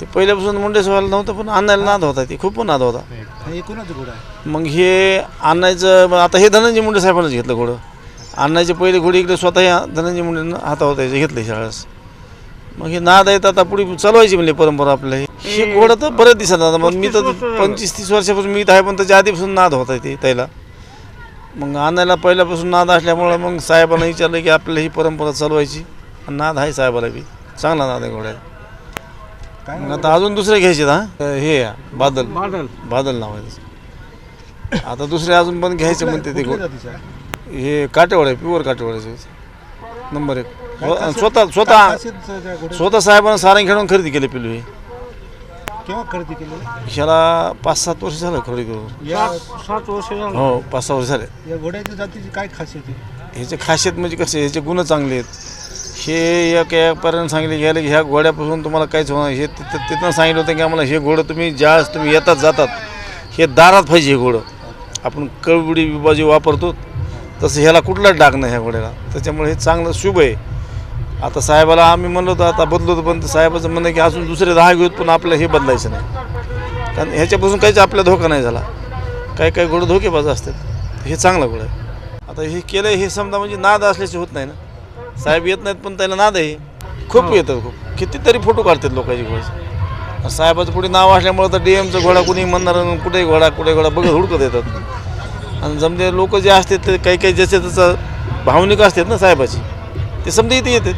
ते पहिल्यापासून मुंडे व्हायला नव्हतं पण आणायला नाद होता ते. खूप नाद होता. हे कोणाचं घोडा आहे? मग हे आणायचं मग आता हे धनंजय मुंडे साहेबांनाच घेतलं घोडं. आणायचे पहिले घोडी इकडे स्वतः धनंजय मुंडेनं हातावर त्याचे घेतले शाळेस. मग हे नाद आहेत आता पुढे चालवायची म्हणजे परंपरा आपल्या. हे. हे घोडं तर बरेच दिसत आता मग मी तर पंचवीस तीस वर्षापासून मी इथं आहे पण त्याच्या आधीपासून नाद होता ते त्याला. मग आणायला पहिल्यापासून नाद असल्यामुळं मग साहेबांना विचारलं की आपल्याला ही परंपरा चालवायची. आणि नाद आहे साहेबाला बी. चांगला नाद आहे घोड्याला. मग आता अजून दुसरे घ्यायचे हा? हे या, बादल. बादल. बादल नाव आहे त्याचं. आता दुसरे अजून पण घ्यायचे म्हणते ते कुठल्या घोडे. जातीचं आहे? हे काटेवाड आहे प्युअर काटेवाड्याचे नंबर एक. स्वतः स्वतः? स्वतः साहेबांना सारंग खेळून खरेदी केली पिलू हे. केव्हा खरेदी केली? ह्याला पाच सात वर्ष झालं खरेदी करून. या सात वर्ष झालं. हो पाच सहा वर्ष झाले. या घोड्याच्या जातीची काय खासियत आहे? ह्याचे खासियत म्हणजे कसे ह्याचे गुण चांगले आहेत. हे एक एकपर्यंत सांगितले गेले की ह्या घोड्यापासून तुम्हाला काहीच होणार हे तिथं सांगितलं होतं की आम्हाला हे घोडं तुम्ही ज्यावेळेस तुम्ही येतात जातात हे दारात पाहिजे हे घोडं. आपण कळबुडी बाजू वापरतो तसं ह्याला कुठलाच डाग नाही ह्या घोड्याला. त्याच्यामुळे हे चांगलं शुभ आहे. आता साहेबाला आम्ही म्हणलो होतो आता बदलतो पण साहेबाचं म्हणणं की अजून दुसरे दहा घेऊत पण आपलं हे बदलायचं नाही. कारण ह्याच्यापासून काहीच आपला धोका नाही झाला. काही काही घोडं धोकेबाज असतात. हे चांगलं घोडं आहे. आता हे केलं हे समजा म्हणजे नाद असल्याचे होत नाही ना. साहेब येत नाहीत पण त्याला नाद आहे. खूप येतात खूप. कितीतरी फोटो काढतात लोकांची घोड्याचे साहेबाचं पुढे नाव असल्यामुळं तर डी एमचं घोडा कुणी म्हणणार कुठे घोडा कुठे घोडा बघत हुडकत येतात. आणि समजे लोक जे असतात ते काही काही ज्याचे त्याचं भावनिक असतात ना साहेबाची ते समजा इथे येतात.